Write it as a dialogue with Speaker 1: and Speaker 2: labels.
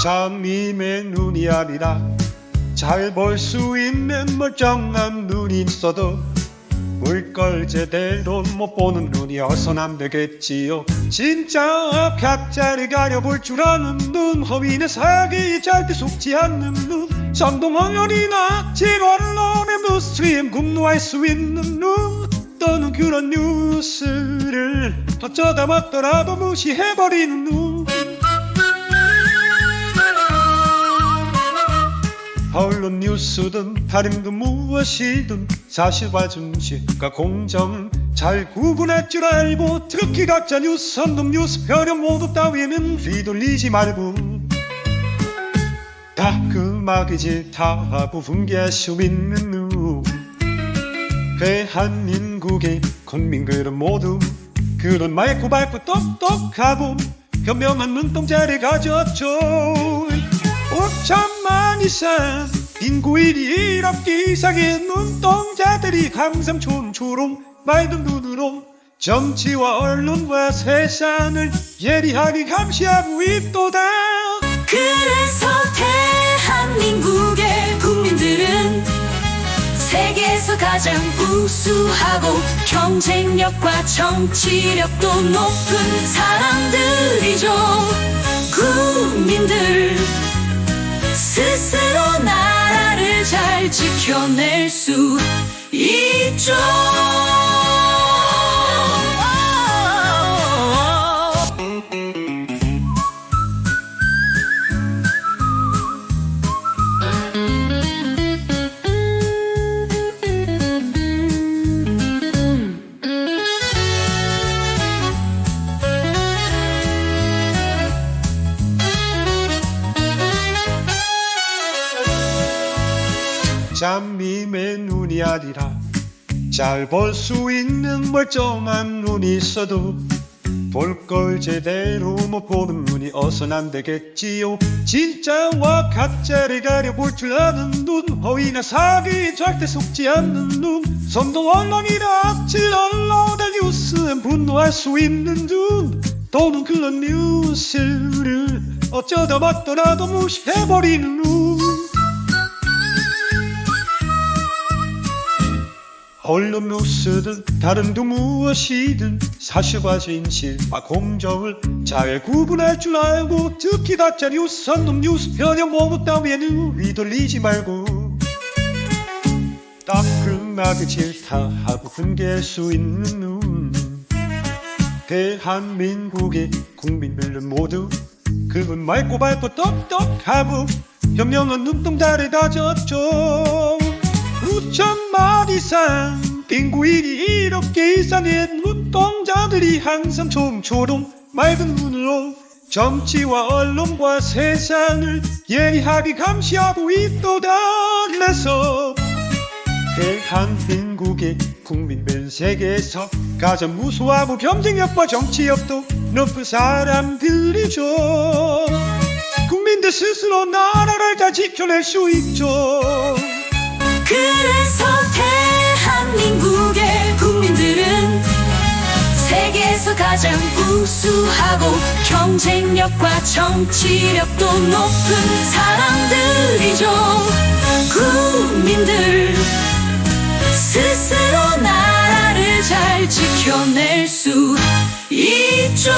Speaker 1: 잠님의 눈이 아니라 잘 볼 수 있는 멀쩡한 눈이 있어도 물걸 제대로 못 보는 눈이 어선 안 되겠지요. 진짜 각자를 가려볼 줄 아는 눈 허위는 사기에 절대 속지 않는 눈. 선동언론이나 질언론의 무스임 공노할 수 있는 눈. 또는 그런 뉴스를 어쩌다 맞더라도 무시해버리는 눈 뉴스든 그 무엇이든 사실과 진실과 공정을 잘 구분할 줄 알고 특히 각자 뉴스 선동 뉴스 편협 모두 따위는 휘둘리지 말고 따끔하게 다 분개할 수 있는 눈 대한민국의 국민들은 모두 그런 맑고 밝고 똑똑하고 현명한 눈동자를 가졌죠. 5천만 이상 인구일이 이렇게 이상의 눈동자들이 촌초롱 맑은 눈으로 정치와 언론과 세상을 예리하게 감시하고 있도다.
Speaker 2: 그래서 대한민국의 국민들은 세계에서 가장 우수하고 경쟁력과 정치력도 높은 사람들이죠 지켜낼 수
Speaker 1: 잠님의 눈이 아니라 잘 볼 수 있는 멀쩡한 눈이 있어도 볼 걸 제대로 못 보는 눈이 어선 안 되겠지요. 진짜와 가짜를 가려볼 줄 아는 눈 허위나 사기에 절대 속지 않는 눈 선동 언론이나 질 언론의 뉴스엔 분노할 수 있는 눈 또는 그런 뉴스를 어쩌다 맞더라도 무시해버리는 눈 언론 뉴스든 다른 그 무엇이든 사실과 진실과 공정을 잘 구분할 줄 알고 특히 가짜 뉴스 선놈 뉴스 편향 모두 따위에는 휘둘리지 말고 따끔하게 질타 하고 분개할 수 있는 눈. 대한민국의 국민들은 모두 그분 맑고 밝고 똑똑하고 현명한 눈동자를 가졌죠 5천만 이상. 인구인이 이렇게 이상의 눈동자들이 항상 좀초롱 맑은 눈으로 정치와 언론과 세상을 예리하게 감시하고 있도다 그래서 대한민국의 국민들 세계에서 가장 무수하고 경쟁력과 정치력도 높은 사람들이죠. 국민들 스스로 나라를 다 지켜낼 수 있죠
Speaker 2: 세계에서 가장 우수하고 경쟁력과 정치력도 높은 사람들이죠. 국민들 스스로 나라를 잘 지켜낼 수 있죠